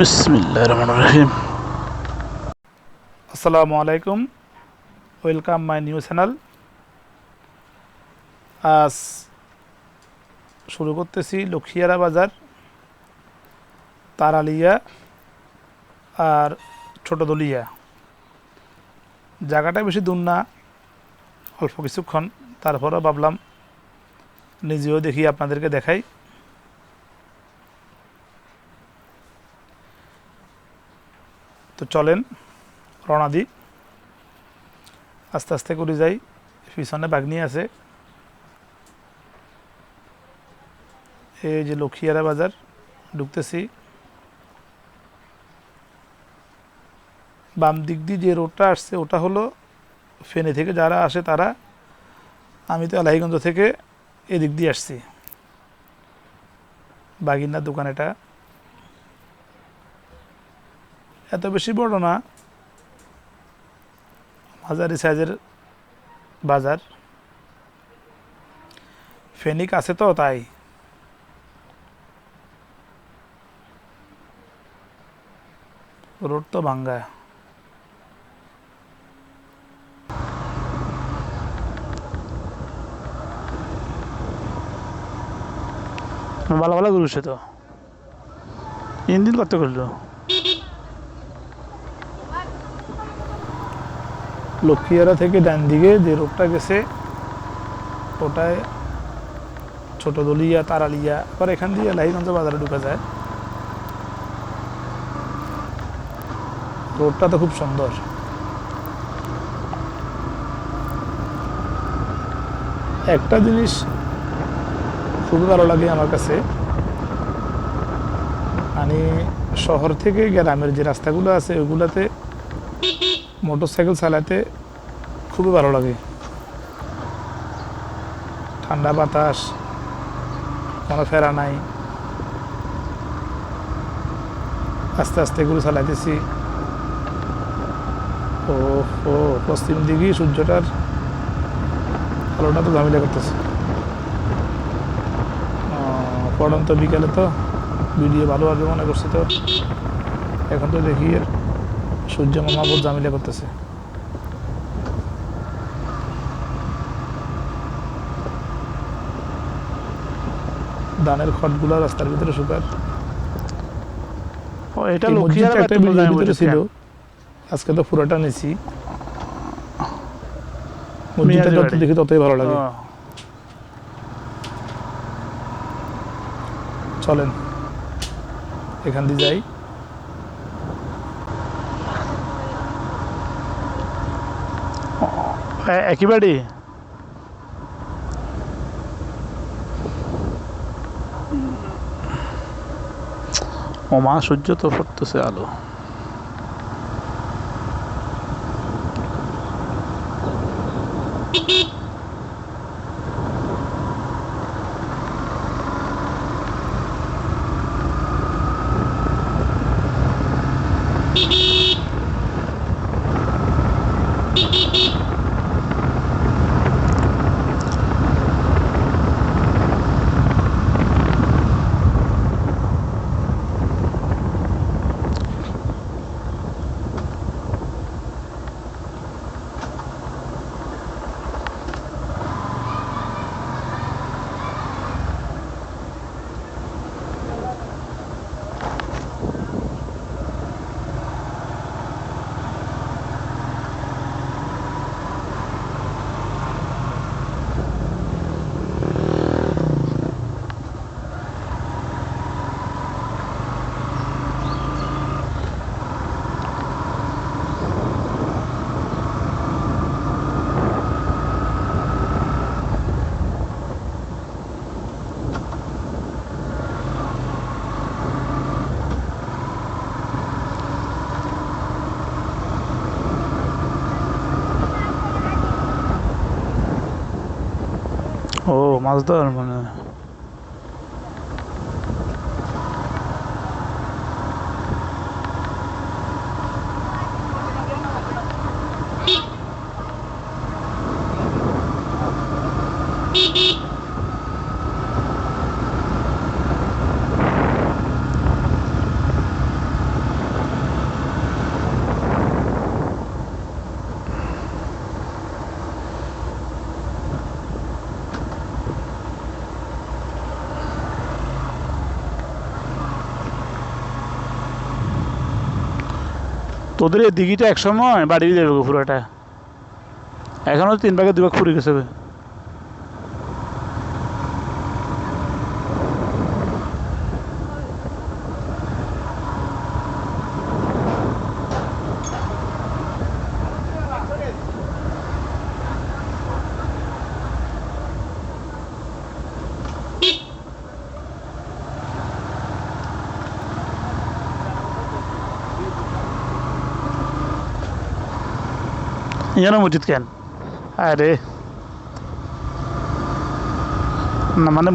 বিসমিল্লাহ রহিম। আসসালামু আলাইকুম। ওয়েলকাম মাই নিউ চ্যানেল আজ শুরু করতেছি লক্ষ্মীয়ারা বাজার, তারালিয়া আর ছোট দলিয়া জায়গাটা বেশি দূর না, অল্প কিছুক্ষণ। তারপরও ভাবলাম নিজেও দেখি আপনাদেরকে দেখাই। তো চলেন, রওনা দিই আস্তে আস্তে করে যাই। পিছনে বাগনি আছে। এই যে লক্ষ্মীয়ারা বাজার, ঢুকতেছি। বাম দিক দিয়ে যে রোডটা আসছে, ওটা হলো ফেনে থেকে যারা আসে তারা। আমি তো আলাহিগঞ্জ থেকে এদিক দিয়ে আসছি। বাগিনার দোকান এটা। এত বেশি বড় না। মাঝারি সাইজের বাজার। ফেনিক আছে তো তাই। রোড তো ভাঙ্গা। ভালো ভালো ঘুরছে তো। ইঞ্জিন কত করল? লক্ষ্মীয়ারা থেকে ডান দিকে যে রোডটা গেছে, ওটায় ছোট দলিয়া, তারালিয়া আবার এখান দিয়ে লাহিগঞ্জ বাজারে ঢুকা যায়। রোডটা তো খুব সুন্দর। একটা জিনিস খুবই ভালো লাগে আমার কাছে মানে শহর থেকে গ্রামের যে রাস্তাগুলো আছে, ওগুলোতে মোটরসাইকেল চালাতে খুবই ভালো লাগে। ঠান্ডা বাতাস, কোনো ফেরা নাই। আস্তে আস্তে এগুলো চালাইতেছি। ও ও পশ্চিম দিকে সূর্যটার আলোটা তো ঝামেলা করতেছে। পড়ন্ত বিকালে তো ভিডিও ভালো হবে মনে করছি তো। এখন তো দেখি সূর্য মামা বহুত ঝামেলা করতেছে। ধানের খড়গুলো রাস্তার ভিতরে শুকার ও এটা মসজিদটা একটা ভিডিওর ভিতরে ছিল। আজকে তো পুরোটা নিছি। মসজিদটা যত। দেখি ততই ভালো লাগে। চলেন। এখান দিয়ে যাই। একই বাড়ি? ও মা সূর্য তো ফুটতেছে আলো। ও মাছ ধর মানে তোদের এই দিঘিটা একসময় বাড়ি যাবে গো পুরোটা। এখনও তিন ভাগে দুভাগ ফুরে গেছে বে। এখানে মসজিদ কেন আরে না মানে